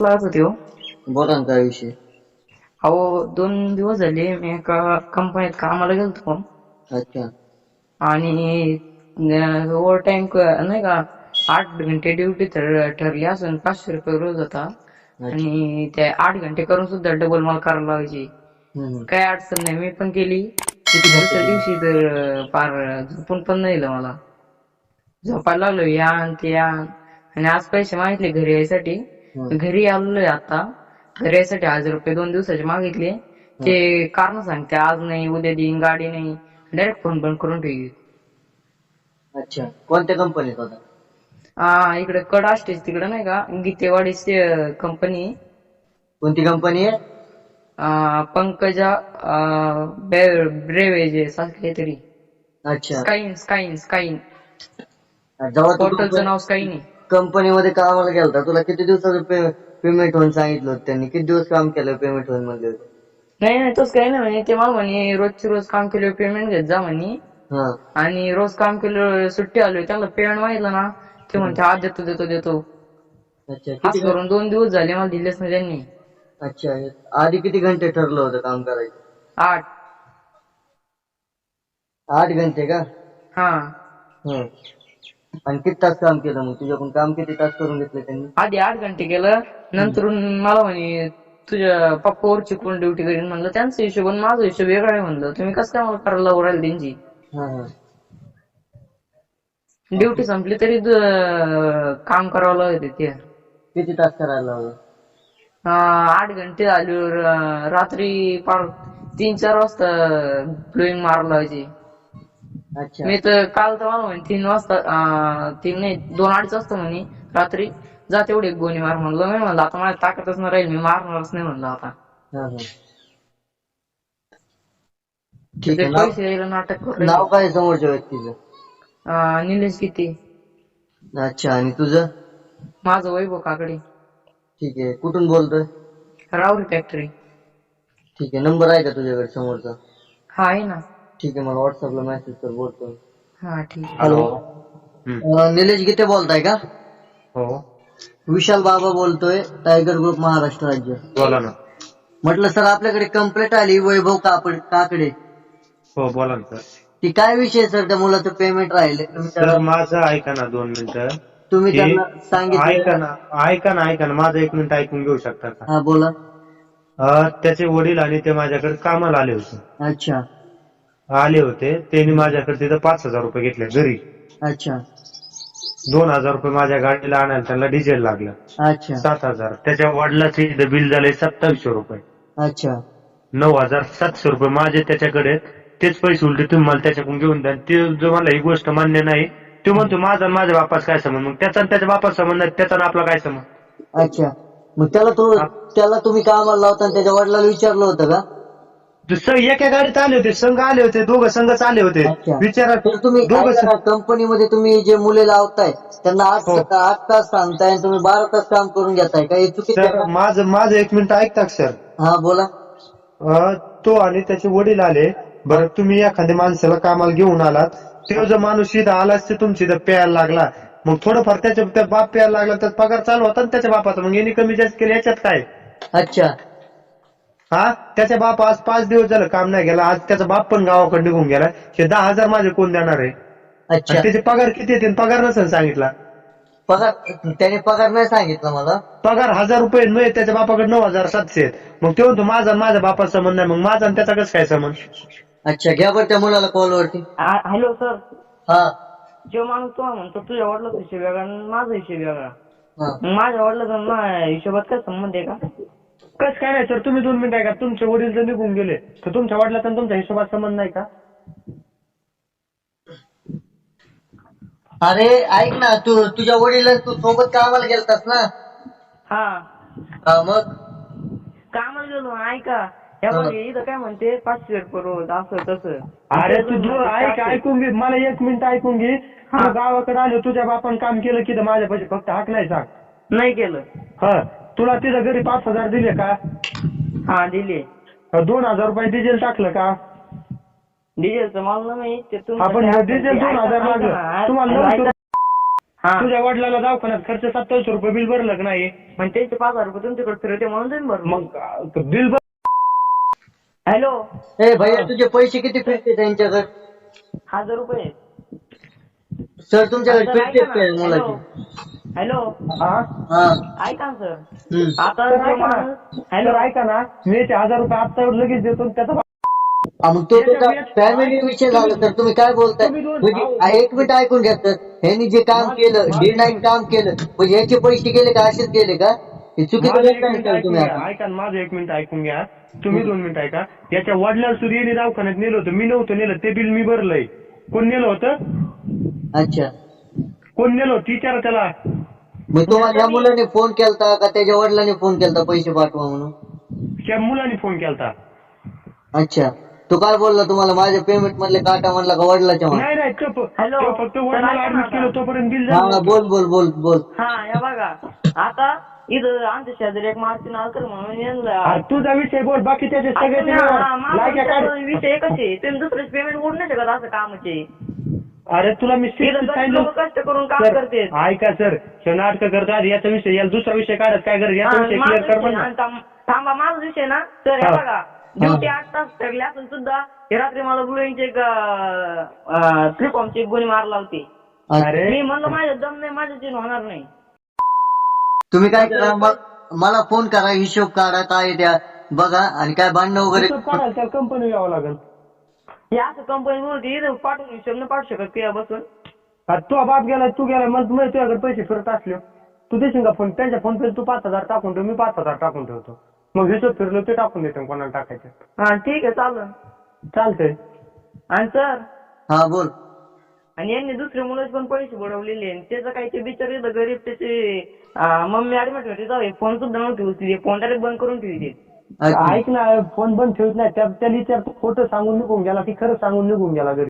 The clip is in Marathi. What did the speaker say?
लागत होती हो. बोला ना काय विषय? अहो दोन दिवस झाले मी एका कंपनीत कामाला गेलतो अच्छा. आणि ओव्हर टाइम नाही का आठ घंटे ड्युटी ठरली असून पाचशे रुपये रोज होता. आणि ते आठ घंटे करून सुद्धा डबल मला करायला लावायची. हम्म. काही अडचण नाही मी पण केली. दुसऱ्या दिवशी तर पार झोपून पण नाही दिलं मला. झोपायला लागलो या आण ते आण आणि आज पैसे मागितले घरी यायसाठी. घरी आलोय आता. घरी यायसाठी हजार रुपये दोन दिवसाचे मागितले. ते कारण सांगते आज नाही उद्या देईन गाडी नाही. डायरेक्ट फोन बंद करून ठेवी. अच्छा. कोणत्या कंपनीत होता? हा इकडे कड असतेच तिकडे नाही का? गीतेवाडीची कंपनी कोणती कंपनी आहे? पंकजा ब्रेवेज असं काहीतरी. अच्छा. स्काईन स्काईन स्काईन जेव्हा तू हॉटेलचं नाव स्काईन आहे. कंपनीमध्ये कामाला गेलता. तुला किती दिवसाचं पेमेंट होऊन सांगितलं होतं त्यांनी? किती दिवस काम केलं पेमेंट होऊन म्हणले होते? नाही नाही तोच काही नाही म्हणे. ते मला म्हणे रोजची रोज काम केलं पेमेंट घेत जा म्हणे. हा. आणि रोज काम केलं सुट्टी आलोय त्याला पेमेंट मागितलं ना. ते म्हणते आज देतो देतो देतो. अच्छा असं किती करून दोन दिवस झाले मला दिलेच नाही त्यांनी. अच्छा आधी किती घंटे ठरलं होतं काम करायचं? आठ. आठ घंटे का? हा. हं. आणि किती तास काम केलं मग? तुझ्याकडून काम किती तास करून घेतलं त्यांनी? आधी आठ घंटे केलं. नंतर मला म्हणे तुझ्या पप्पावरची कोण ड्युटी करीन म्हणलं. त्यांचा हिशोब आणि माझा हिशोब वेगळा आहे म्हणलं. तुम्ही कसं काय मला करायला राहिले त्यांची? हा हा. ड्युटी संपली तरी द- काम करावं लागत ते किती तास करायला अं, आठ घंटे झाले रात्री पार तीन चार वाजता ब्लोईंग मारायला लावायची मी तर काल तर मला म्हणे तीन वाजता अं, तीन नाही दोन अडीच वाजता म्हणे रात्री जा तेवढी एक गोणी मार म्हणलं. मी म्हणलं आता माझ्या ताकदच नाही राहील मी मारणारच नाही म्हणलं आता. हा हा. ठीक ते आहे नाव? पैसे नाटक करू नाव काय आहे समोरच्या व्यक्तीचं? अं, निलेश किती. अच्छा आणि तुझं? माझं वैभव काकडे. ठीक आहे कुठून बोलतोय? रावरी फॅक्टरी ठीक आहे नंबर आहे का तुझ्याकडे समोरचा? हा आहे ना. ठीक आहे मला व्हॉट्सअपला मेसेज कर बोलतो हा ठीक आहे. हॅलो अं, निलेश गीते बोलताय का? हो. विशाल बाबा बोलतोय टायगर ग्रुप महाराष्ट्र राज्य. बोला ना. म्हटलं सर आपल्याकडे कंप्लेंट आली वैभव कापड काकडे. हो बोला ना सर. ती काय विषय सर? त्या मुलाचं पेमेंट राहिले. तुम्ही सर त्याला माझं ऐका ना दोन मिनिटं. तुम्ही हे- त्यांना सांगितलं ऐका ना ऐका ना ऐका ना. माझं एक मिनिट ऐकून घेऊ शकता का? हा बोला. अं, त्याचे वडील आणि ते माझ्याकडे कामाला आले होते. अच्छा. आले होते त्यांनी माझ्याकडे तिथं पाच हजार रुपये घेतले घरी. अच्छा. दोन हजार रुपये माझ्या गाडीला आणायला त्यांना डिझेल लागलं. अच्छा. सात हजार. त्याच्या वडिलाचे इथं बिल झाले सत्तावीसशे रुपये. अच्छा. नऊ हजार सातशे रुपये माझे त्याच्याकडे आहेत. तेच पैसे उलटे तुम्ही मला त्याच्याकडून घेऊन द्या. ते जो मला ही गोष्ट मान्य नाही तो म्हणतो माझा आणि माझ्या बापास काय संबंध? मग त्याचा आणि त्याच्या बापास संबंध नाही त्याचा आणि आपला काय संबंध? अच्छा. मग त्याला तू त्याला तुम्ही कामाला लावता आणि त्याच्या वडिलाला विचारलं होतं का? दुसरं एका गाडीत आले होते संघ आले होते दोघं संघच आले होते. अच्छा. विचारा तर तुम्ही दोघं कंपनीमध्ये तुम्ही जे मुले लावताय त्यांना आठ हो. आठ तास सांगताय आणि तुम्ही बारा तास काम करून घेताय. का चुकीचं आहे सर का? माझं माझं एक मिनिट ऐकता का, सर? हा बोला. अं, तो आणि त्याचे वडील आले. बरं तुम्ही एखाद्या माणसाला कामाला घेऊन आलात. तो जर माणूस इथं आलाच ते तुमची इथं प्यायला लागला. मग थोडंफार त्याच्या त्या बाप प्यायला लागला तर पगार चालू होता ना त्याच्या बापाचा. मग यांनी कमी जास्त केलं याच्यात काय? अच्छा. हा? त्याच्या बाप आज पाच दिवस झालं काम नाही गेला आज त्याचा बाप पण गावाकडे निघून गेला. हे दहा हजार माझे कोण देणार आहे? अच्छा. त्याचे पगार किती येते पगार नसेल सांगितला. पगार त्याने पगार नाही सांगितलं मला. पगार हजार रुपये मिळेल त्याच्या बापाकडे नऊ हजार सातशे आहेत. मग ते म्हणतो माझा आणि माझ्या बापाचा संबंध नाही मग माझा आणि त्याचा कसं काय संबंध? अच्छा घ्या बरं त्या मुलाला कॉलवरती आ- हॅलो सर. हा. जो माणूस तो म्हणतो तुझ्या वडिलाचा हिशोब वेगळा आणि माझा हिशोब वेगळा. हा. मग माझ्या वडिलाचा आणि माझ्या हिशोबात काय संबंध आहे का? कसं काय नाही सर तुम्ही दोन मिनिटं ऐका. तुमचे वडील जर निघून गेले तर तुमच्या वडिलाचा आणि तुमच्या हिशोबात संबंध नाही का? अरे ऐक ना तू तुझ्या वडील तू सोबत कामाला गेलतास ना? हा. हा मग? कामाला गेलो ऐका. हे. बघ इथं काय म्हणते पाचशे रुपये रोज असं तसं. अरे तू जो ऐक ऐकून घे मला एक मिनिट ऐकून घे. तू गावाकडे आलो तुझ्या बापानं काम केलं की माझ्या पैसे फक्त हाक नाही सांग. नाही केलं. हा. तुला तिथं घरी पाच हजार दिले का? हा दिले. दोन हजार रुपये डिझेल टाकलं का? डिझेलचं मला नाही ते आपण डिझेल दोन हजार लागलं. तुम्हाला नऊशे हा. तुझ्या वडिलाला दवाखान्यात खर्च सत्तावीस रुपये बिल भरलं का नाही? पण त्यांचे पाच हजार रुपये तुमच्याकडे फिरवते म्हणून तुम्ही भरलो. मग बिल भर हॅलो? ए भैया तुझे पैसे किती फिरते त्यांच्याकडे? हजार रुपये. सर तुमच्याकडे फिरते काय ना. मुलाचे? हॅलो? हा? हा. ऐका ना सर. हम्म. आता तर जो ऐका ना. माणूस हॅलो. ऐका ना. मी ते हजार रुपये आता लगेच देतो आणि त्याचा हा, मग तो फॅमिली विषय झाला तर तुम्ही काय बोलताय? तुम्ही दोन म्हणजे भाऊ. आ, एक मिनिट ऐकून घ्या तर ह्यांनी जे काम केलं डे नाईट काम केलं म्हणजे याचे पैसे गेले का? असेच गेले का? हे चुकीचं माझं एक बोलताय मिनिट का ऐकून तुम्ही घ्या. आता. ऐका ना, माझं एक मिनिट ऐकून घ्या. तुम्ही दोन मिनिट ऐका. याच्या वडिलांना सुद्धा यांनी दवाखान्यात नेलं होतं. मी नव्हतं नेलं. ते बिल मी भरलंय. कोण नेलं होतं? अच्छा. कोण नेलं होतं? विचारा त्याला. मग तुम्हाला या मुलाने फोन केलता का त्याच्या वडिलांनी फोन केलता पैसे पाठवा म्हणून? त्या मुलाने फोन केलता. अच्छा. तो काय बोलला तुम्हाला? माझ्या पेमेंट मधले काटा म्हणला का वडिलाच्या म्हणून? नाही नाही तो फ-. तो फक्त वडिलाला ऍडमिट. केलं तोपर्यंत बिल हा झालं बोल बोल बोल बोल. हा या बघा. आता इथं आमच्या शेजारी एक मारुती नाळकर म्हणून तुझा विषय बोल बाकी त्याचे सगळे हा, लायक्या काढ विषय आहे. तुम्ही दुसरेच पेमेंट करू नाही शकत असं कामाचे. अरे तुला मी सांगितलं कष्ट करून काम सर, करते ऐका सर. हे नाटक करतात याचा विषय. याला दुसरा विषय काढत काय करत याचा विषय क्लिअर कर पण ना. थांबा माझा विषय ना. तर हे हा. बघा. ड्युटी आठ तास ठरली असून सुद्धा हे रात्री मला बुलेंचे एक एक गोळी मारला होती. अरे. मी म्हणलं माझ्या दम नाही माझ्या जीवन होणार नाही. तुम्ही काय करा म- मला फोन करा हिशोब काढा काय द्या बघा आणि काय भांडणं वगैरे हिशोब काढायला त्याला कंपनी यावं लागेल. असं कंपनी बोलते इथं पाठवून हिशोब नाही पाठवू शकत किंवा बसून? आता तू बाप गेला तू गेला मला तुम्ही तुझ्याकडे पैसे फिरत असले. तू देशील का फोन त्यांच्या फोन पे तू पाच हजार टाकून ठेव मी पाच हजार टाकून ठेवतो. मग हिशोब फिरलो ते टाकून देतो कोणाला टाकायचे. हा ठीक आहे चालेल. चालतंय. आणि सर? हा बोल. आणि यांनी दुसऱ्या मुलाचे पण पैसे बुडवलेले आणि त्याचं काही ते बिचार गरीब त्याचे अं, मम्मी ऍडमिट होते जाऊ फोन सुद्धा नव्हती फोन डायरेक्ट बंद करून ठेवली. ऐक ना. फोन बंद ठेवत नाही. त्या त्याला विचारतो खोटं सांगून निघून गेला की खरं सांगून निघून गेला घरी.